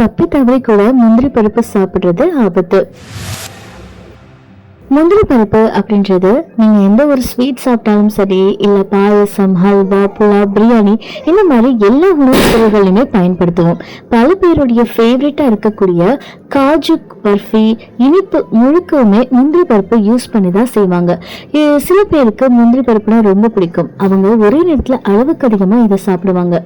தப்பி தவறி கூட முந்திரி பருப்பு சாப்பிடுறது ஆபத்து. முந்திரி பருப்பு அப்படின்றது நீங்கள் எந்த ஒரு ஸ்வீட் சாப்பிட்டாலும் சரி இல்லை பாயசம் ஹல்வா புலா பிரியாணி இந்த மாதிரி எல்லா உணவுப் பொருள்களையுமே பயன்படுத்துவோம். பல பேருடைய ஃபேவரட்டாக இருக்கக்கூடிய காஜு பர்ஃபி இனிப்பு முழுக்கவுமே முந்திரி பருப்பு யூஸ் பண்ணி தான் செய்வாங்க. சில பேருக்கு முந்திரி பருப்புனா ரொம்ப பிடிக்கும். அவங்க ஒரே நேரத்தில் அளவுக்கு அதிகமாக இதை சாப்பிடுவாங்க.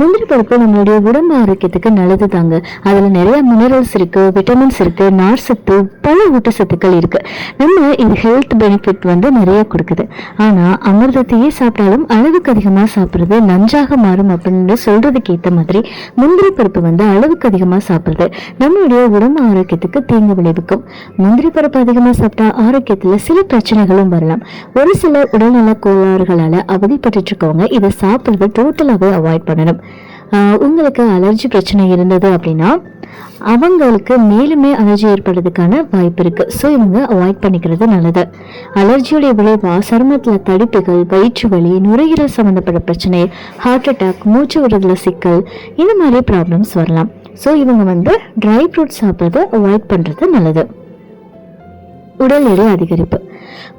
முந்திரி பருப்பு நம்மளுடைய உடம்பு ஆரோக்கியத்துக்கு நல்லது தாங்க. அதில் நிறைய மினரல்ஸ் இருக்கு விட்டமின்ஸ் இருக்கு நார்சத்து பல ஊட்டச்சத்துக்கள் இருக்குது நம்ம இது ஹெல்த் பெனிஃபிட் வந்து நிறைய கொடுக்குது. ஆனா அமிர்தத்தையே சாப்பிட்டாலும் அளவுக்கு அதிகமா சாப்பிடுறது நஞ்சாக மாறும் அப்படின்னு சொல்றதுக்கு மாதிரி முந்திரி பருப்பு வந்து அளவுக்கு அதிகமா சாப்பிடுறது நம்மளுடைய உடம்பு ஆரோக்கியத்துக்கு தீங்கு விளைவிக்கும். முந்திரி பருப்பு அதிகமா சாப்பிட்டா ஆரோக்கியத்துல சில பிரச்சனைகளும் வரலாம். ஒரு சில உடல்நல கோளாறுகளால் அவதிப்பட்டு இருக்கவங்க இதை சாப்பிடுறத டோட்டலாகவே அவாய்ட் பண்ணணும். உங்களுக்கு அலர்ஜி பிரச்சனை இருந்தது அப்படின்னா அவங்களுக்கு மேலுமே அலர்ஜி ஏற்படுறதுக்கான வாய்ப்பு இருக்கு. ஸோ இவங்க அவாய்ட் பண்ணிக்கிறது நல்லது. அலர்ஜியுடைய விளைவா சருமத்தில் தடிப்புகள் வயிற்று வலி நுரையீரல் சம்மந்தப்பட்ட பிரச்சனை ஹார்ட் அட்டாக் மூச்சு விடுறதுல சிக்கல் இந்த மாதிரி ப்ராப்ளம்ஸ் வரலாம். ஸோ இவங்க வந்து ட்ரை ஃப்ரூட் சாப்பிட்றத அவாய்ட் பண்ணுறது நல்லது. உடல் எடை அதிகரிப்பு.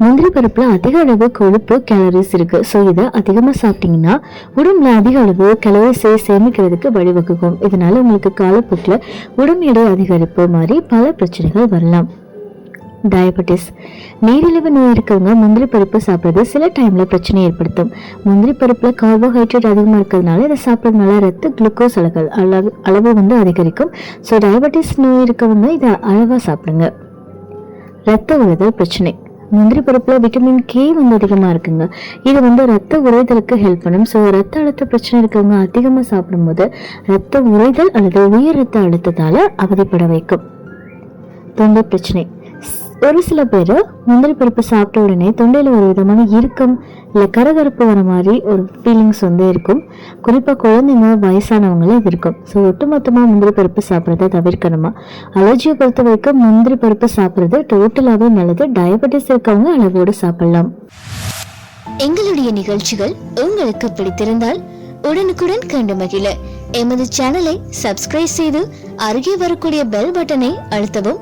முந்திரி பருப்பில் அதிக அளவு கொழுப்பு கேலரிஸ் இருக்கு. ஸோ இதை அதிகமாக சாப்பிட்டீங்கன்னா உடம்புல அதிக அளவு கலோரிஸை சேமிக்கிறதுக்கு வழிவகுக்கும். இதனால உங்களுக்கு காலப்போக்கில் உடம்பு எடை அதிகரிப்பு மாதிரி பல பிரச்சனைகள் வரலாம். டயபெட்டிஸ் நீரிழிவு நோய் இருக்கிறவங்க முந்திரி பருப்பு சாப்பிட்றது சில டைமில் பிரச்சனை ஏற்படுத்தும். முந்திரி பருப்பில் கார்போஹைட்ரேட் அதிகமாக இருக்கிறதுனால இதை சாப்பிட்றதுனால ரத்த குளுக்கோஸ் அளவு அளவு அளவு வந்து அதிகரிக்கும். ஸோ டயபெட்டிஸ் நோய் இருக்கவங்க இதை அளவாக சாப்பிடுங்க. ரத்த உறைதல் பிரச்சனை. முந்திரி பருப்புல விட்டமின் கே வந்து அதிகமா இருக்குங்க. இது வந்து ரத்த உறைதலுக்கு ஹெல்ப் பண்ணும். ஸோ ரத்த அழுத்த பிரச்சனை இருக்கவங்க அதிகமா சாப்பிடும்போது ரத்த உறைதல் அல்லது உயர் ரத்த அழுத்தத்தால அவதிப்பட வைக்கும். தொண்டை பிரச்சனை. ஒரு சில பேர் முந்திரி பருப்பு சாப்பிட்ட உடனே தொண்டையில் ஒரு விதமான இறுக்கம் இல்லை கரகரப்பு வர மாதிரி ஒரு ஃபீலிங்ஸ் வந்து இருக்கும். குறிப்பாக குழந்தைங்க வயசானவங்களும் இது இருக்கும். ஸோ ஒட்டுமொத்தமாக முந்திரி பருப்பு சாப்பிட்றத தவிர்க்கணுமா? அலர்ஜியை பொறுத்த வரைக்கும் முந்திரி பருப்பு சாப்பிட்றது டோட்டலாகவே நல்லது. டயபெட்டிஸ் இருக்கவங்க அளவோடு சாப்பிடலாம். எங்களுடைய நிகழ்ச்சிகள் உங்களுக்கு பிடித்திருந்தால் உடனுக்குடன் கண்டு மகிழ. எமது சேனலை சப்ஸ்கிரைப் செய்து அருகே வரக்கூடிய பெல் பட்டனை அழுத்தவும்